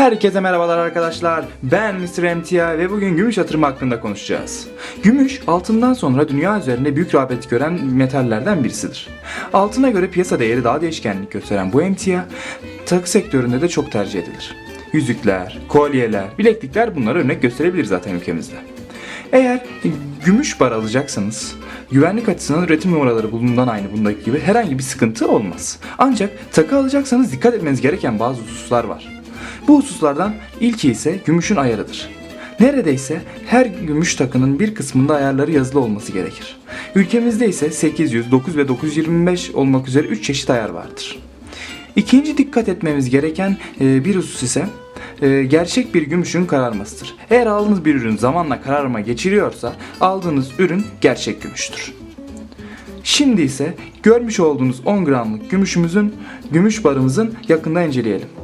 Herkese merhabalar arkadaşlar. Ben Mr. Emtia ve bugün gümüş yatırımı hakkında konuşacağız. Gümüş altından sonra dünya üzerinde büyük rağbet gören metallerden birisidir. Altına göre piyasa değeri daha değişkenlik gösteren bu emtia takı sektöründe de çok tercih edilir. Yüzükler, kolyeler, bileklikler bunları örnek gösterebilir zaten ülkemizde. Eğer gümüş bar alacaksanız güvenlik açısından üretim numaraları bulunduğundan aynı bundaki gibi herhangi bir sıkıntı olmaz. Ancak takı alacaksanız dikkat etmeniz gereken bazı hususlar var. Bu hususlardan ilki ise gümüşün ayarıdır. Neredeyse her gümüş takının bir kısmında ayarları yazılı olması gerekir. Ülkemizde ise 800, 9 ve 925 olmak üzere 3 çeşit ayar vardır. İkinci dikkat etmemiz gereken e, bir husus ise e, gerçek bir gümüşün kararmasıdır. Eğer aldığınız bir ürün zamanla kararma geçiriyorsa aldığınız ürün gerçek gümüştür. Şimdi ise görmüş olduğunuz 10 gramlık gümüşümüzün, gümüş barımızın yakından inceleyelim.